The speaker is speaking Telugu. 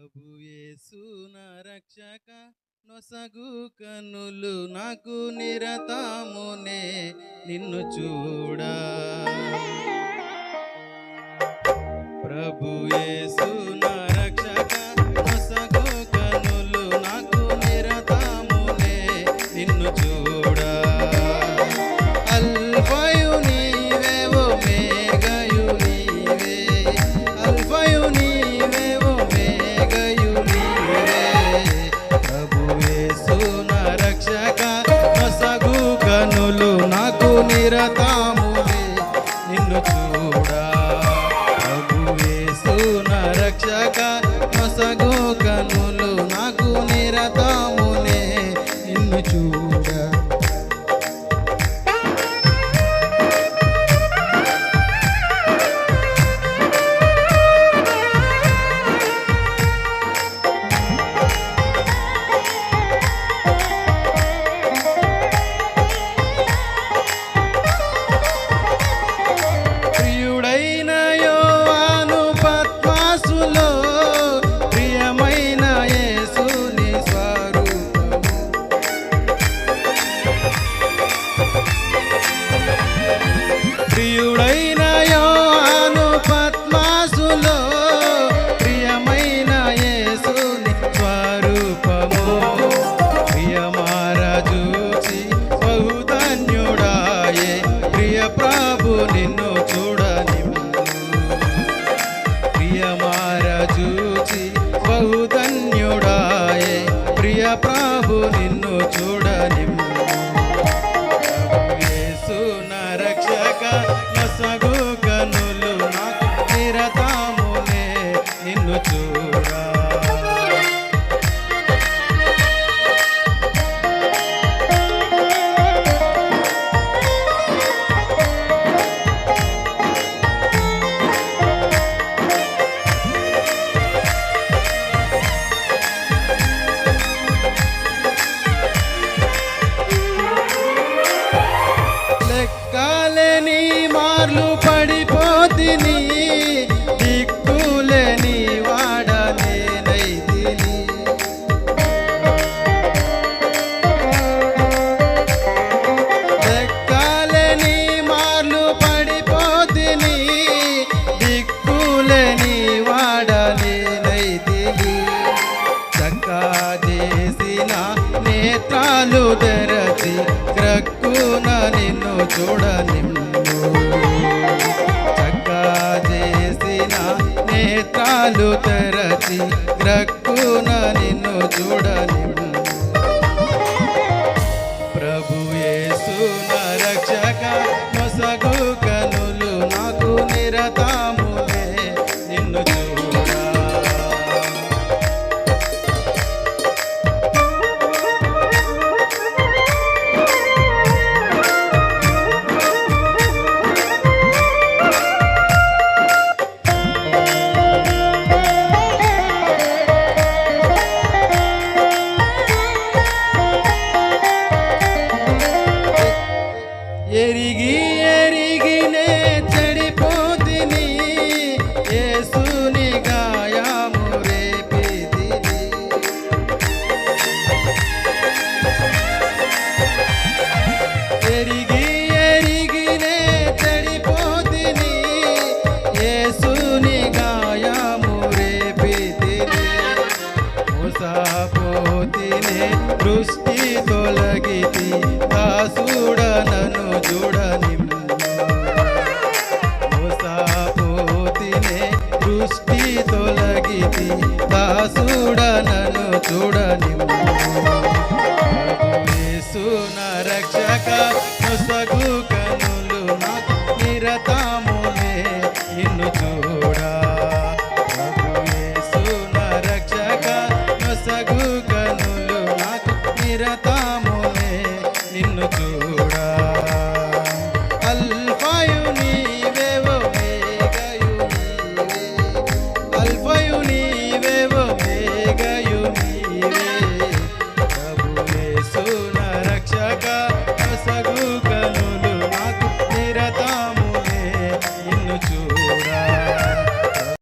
ప్రభుయేసు నా రక్షక నొసగు కనులు నాకు నిరతమునే నిన్ను చూడా. ప్రభుయేసు i sagu ప్రియుడై చేసిన నేత్రాలు తెరచి క్రక్కున నిన్ను చూడనిమ్ము. చక్కా చేసిన నేత్రాలు తెరచి క్రక్కున నిన్ను చూడనిమ్ము. ప్రభు సున రక్షక మొసగు పోతినే దృష్టి తొలగితి దాసుడ నన్ను. చూడని పోతినే దృష్టి తొలగితి దాసుడ నన్ను. చూడని రక్షక ముసగు కనులు నిరతామునే ఇన్ను చూ చేరతాములే నిన్ను చూడ